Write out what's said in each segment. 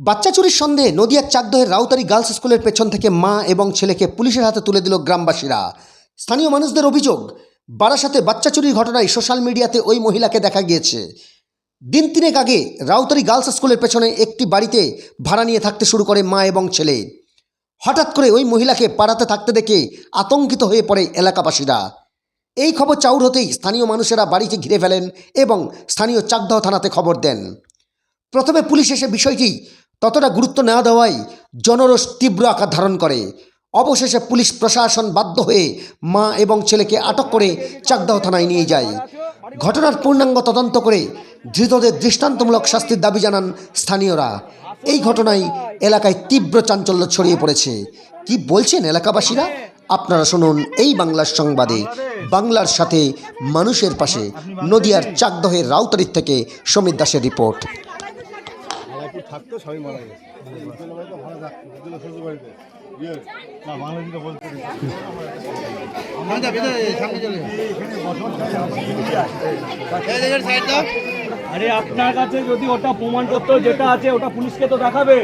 বাচ্চা চুরির সন্দেহে নদিয়ার চাকদহের রাউতারি গার্লস স্কুলের পেছন থেকে মা এবং ছেলেকে পুলিশের হাতে তুলে দিল গ্রামবাসীরা। স্থানীয় মানুষদের অভিযোগ, বারাসাতে বাচ্চা চুরির ঘটনায় সোশ্যাল মিডিয়াতে ওই মহিলাকে দেখা গিয়েছে। দিন তিনেক আগে রাউতারি গার্লস স্কুলের পেছনে একটি বাড়িতে ভাড়া নিয়ে থাকতে শুরু করে মা এবং ছেলে। হঠাৎ করে ওই মহিলাকে পাড়াতে থাকতে দেখে আতঙ্কিত হয়ে পড়ে এলাকাবাসীরা। এই খবর চাউর হতেই স্থানীয় মানুষেরা বাড়িকে ঘিরে ফেলেন এবং স্থানীয় চাকদহ থানাতে খবর দেন। প্রথমে পুলিশ এসে বিষয়টি ততটা গুরুত্ব না দেওয়ায় জনরোষ তীব্র আকার ধারণ করে। অবশেষে পুলিশ প্রশাসন বাধ্য হয়ে মা এবং ছেলেকে আটক করে চাকদাহ থানায় নিয়ে যায়। ঘটনার পূর্ণাঙ্গ তদন্ত করে ধৃতদের দৃষ্টান্তমূলক শাস্তির দাবি জানান স্থানীয়রা। এই ঘটনায় এলাকায় তীব্র চাঞ্চল্য ছড়িয়ে পড়েছে। কি বলছেন এলাকাবাসীরা? আপনারা শুনুন এই বাংলার সংবাদে। বাংলার সাথে মানুষের পাশে নদিয়ার চাকদহের রাউতারির থেকে সমীর দাসের রিপোর্ট। থাকতো সবাই মারা গেছে। ভাড়া থাকতো শ্বশুর বাড়িতে না বাংলাদেশিটা বলতে আরে আপনার কাছে যদি ওটা প্রমাণপত্র যেটা আছে ওটা পুলিশকে তো দেখাবে।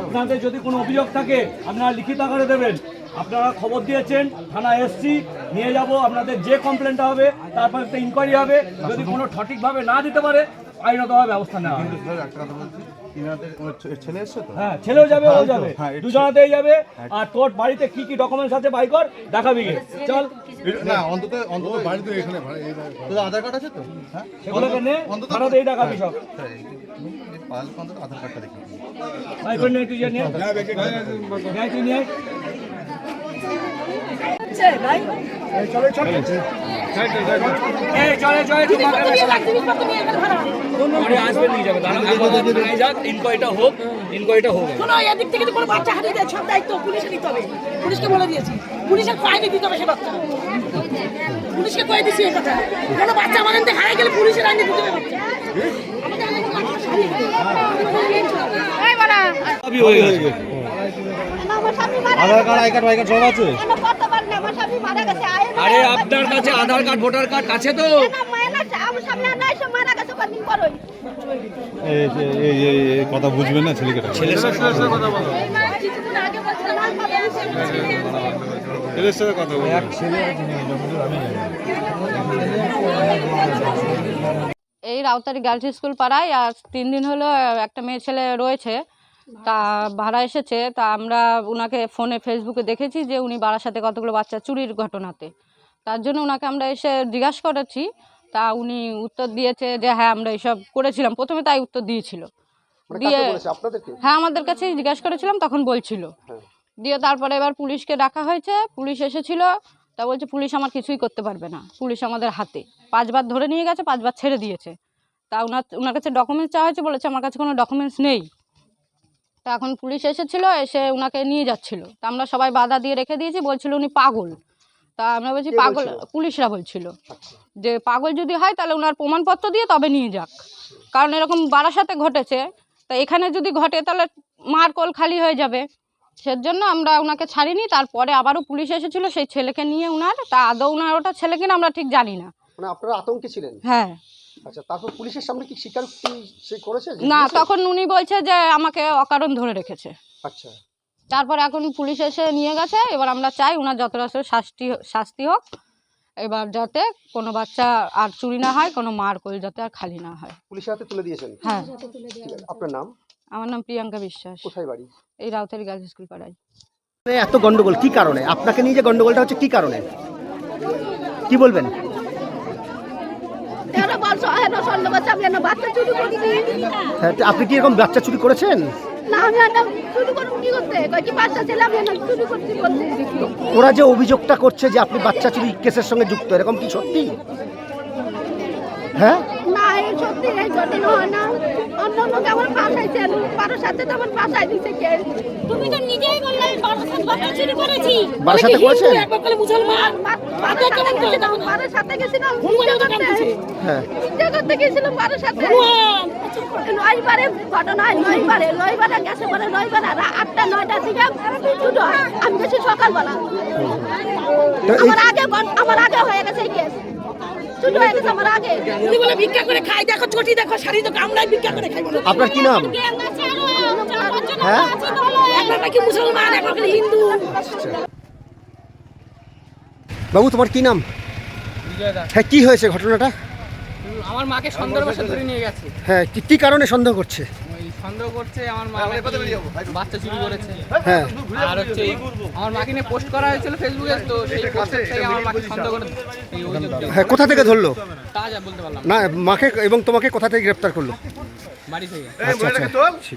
আপনাদের যদি কোনো অভিযোগ থাকে আপনারা লিখিত আকারে দেবেন। আপনারা খবর দিয়েছেন থানা এসছি নিয়ে যাব আপনাদের যে কমপ্লেনটা হবে তারপর একটা ইনকোয়ারি হবে। যদি কোনো সঠিকভাবে না দিতে পারে আইনতভাবে ব্যবস্থা নেওয়া হবে। ছেলে এসছে তো? হ্যাঁ ছেলেও যাবে ও যাবে। হ্যাঁ, দুজনাতেই যাবে। আর তোর বাড়িতে কি কি ডকুমেন্টস আছে বাই কর দেখাবি গে। চল। না অন্তত অন্তত বাড়িতে এখানে ভাড়া এই বাড়ি- তোদের আধার কার্ড আছে তো? হ্যাঁ? সেগুলোকে নে অন্তত- থানাতেই দেখাবি সব। স্যার, এই এই পাঁচ অন্তত আধার কার্ডটা দেখি বাই করে নে তুই যে নে। নে, তুই নিয়ে আয়। এই চলে চলে তোমার পরে আসবে নিয়ে যাবে দাঁড়া আপাতত থানায় যাক ইনকোয়ারিটা হোক ইনকোয়ারিটা হোক। শোনো এদিক থেকে যদি কোনো বাচ্চা হারিয়ে যায় সব দায়িত্ব পুলিশে নিতে হবে। পুলিশকে বলে দিয়েছি। পুলিশের ফাইনে দিতে হবে সে বাচ্চা পুলিশকে কয়ে দিছি এই কথা কোনো বাচ্চা আমাদের থেকে হারিয়ে গেলে পুলিশের আইনে দিতে হবে বাচ্চা আধার কার্ড আই কার্ড সব আছে কেন করতে পারি না আমার স্বামী মারা গেছে আয়ের আরে আপনার কাছে আধার কার্ড ভোটার কার্ড আছে তো। কথা বুঝবেন না ছেলেকে। সাথে কথা ছেলের সাথে কথা এই রাউতারি গার্লস স্কুল পাড়ায় আর তিন দিন হলো একটা মেয়ে ছেলে রয়েছে। তা ভাড়া এসেছে তা আমরা ওনাকে ফোনে ফেসবুকে দেখেছি যে উনি বাড়ার সাথে কতগুলো বাচ্চা চুরির ঘটনাতে। তার জন্য ওনাকে আমরা এসে জিজ্ঞাসা করেছি। তা উনি উত্তর দিয়েছে যে হ্যাঁ আমরা এইসব করেছিলাম। প্রথমে তাই উত্তর দিয়েছিল। দিয়ে হ্যাঁ আমাদের কাছেই জিজ্ঞাসা করেছিলাম তখন বলছিল। দিয়ে তারপরে এবার পুলিশকে ডাকা হয়েছে। পুলিশ এসেছিল। তা বলছে পুলিশ আমার কিছুই করতে পারবে না। পুলিশ আমাদের হাতে। পাঁচবার ধরে নিয়ে গেছে পাঁচবার ছেড়ে দিয়েছে। তা ওনার ওনার কাছে ডকুমেন্টস চাওয়া হয়েছে বলেছে আমার কাছে কোনো ডকুমেন্টস নেই। তা এখন পুলিশ এসেছিল এসে ওনাকে নিয়ে যাচ্ছিল। তা আমরা সবাই বাধা দিয়ে রেখে দিয়েছি বলছিল উনি পাগল। তা আমরা বলছি পাগল পুলিশরা বলছিল যে পাগল যদি হয় তাহলে ওনার প্রমাণপত্র দিয়ে তবে নিয়ে যাক। কারণ এরকম বারাসাতে ঘটেছে। তা এখানে যদি ঘটে তাহলে মার কোল খালি হয়ে যাবে। সেজন্য আমরা ওনাকে ছাড়িনি। তারপরে আবারও পুলিশ এসেছিল সেই ছেলেকে নিয়ে ওনার তা আদৌ ওনার ওটা ছেলে কিনা আমরা ঠিক জানি না। মানে আপনারা আতঙ্কে ছিলেন? হ্যাঁ। আচ্ছা তারপর পুলিশের সামনে কি স্বীকারোক্তি সে করেছে? না তখন উনি বলছে যে আমাকে অকারণ ধরে রেখেছে। আচ্ছা। তারপর এখন পুলিশ এসে নিয়ে গেছে এবার আমরা চাই ওনার যত রাস্তায় শাস্তি শাস্তি হোক। এবার যাতে কোনো বাচ্চা আর চুরি না হয় কোনো মার কোল যাতে আর খালি না হয়। পুলিশের হাতে তুলে দিয়েছেন? হ্যাঁ। আপনার নাম? আমার নাম প্রিয়াঙ্কা বিশ্বাস। কোথায় বাড়ি? এই রাউতারি গার্লস স্কুল পাড়ায়। এত গন্ডগোল কি কারণে? আপনাকে নিয়ে যে গন্ডগোলটা হচ্ছে কি কারণে? কি বলবেন? হ্যাঁ, তো আপনি কি এরকম বাচ্চা চুরি করেছেন? ওরা যে অভিযোগটা করছে যে আপনি বাচ্চা চুরি কেসের সঙ্গে যুক্ত এরকম কি সত্যি? হ্যাঁ? না এই সত্যি এই জটিল না। অন্য লোক আমার পাশাইছে কারোর সাথে তো আমার পাশাই দিছে কে? তুমি তো নিজেই বললে বারো সাত বাচ্চা চুরি করেছি। বাবার সাথে বলে কি করেছেন? হিন্দু, একবার বলে মুসলমান? বাবার সাথে গেছিলাম সাথে গেছিলাম হ্যাঁ। করতে গেছিলাম সাথে। ঘটনা হয় গেছে আটটা নয়টা থেকে দুটো আমি গেছি সকালবেলা। আমার আগে আমার আগে হয়ে গেছে এই কেস শুরু হয়ে গেছে আমার আগে। তুমি বলে ভিক্ষা করে খাই দেখো চটি দেখো শাড়ি তো আমরাই ভিক্ষা করে খাই বলো। আপনার কি নাম? হ্যাঁ? একবার নাকি মুসলমান একবার হিন্দু। বাবু তোমার কি নাম? হ্যাঁ কি হয়েছে ঘটনাটা? আমার মাকে সন্দেহ ধরে নিয়ে গেছে। হ্যাঁ কি- কি কারণে সন্দেহ করছে? সন্দেহ করছে আমার মা বাচ্চা চুরি করেছে। হ্যাঁ। আর হচ্ছে আমার মাকে নিয়ে পোস্ট করা হয়েছিল ফেসবুকে তো সেই পোস্টের থেকে আমার মাকে সন্দেহ করে। হ্যাঁ কোথা থেকে ধরলো? তা যা বলতে পারলাম না। না, মাকে এবং তোমাকে কোথা থেকে গ্রেফতার করল? বাড়ি থেকে। আচ্ছা আচ্ছা।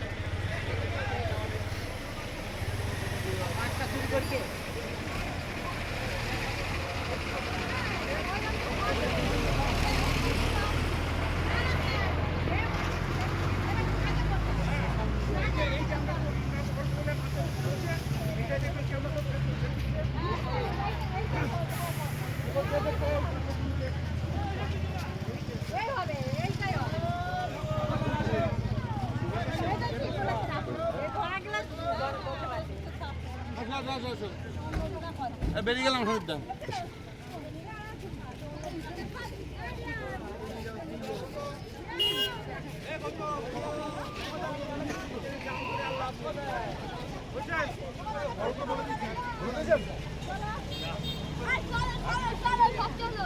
বেরিয়ে গেলাম শহীদ হ্যাঁ চলো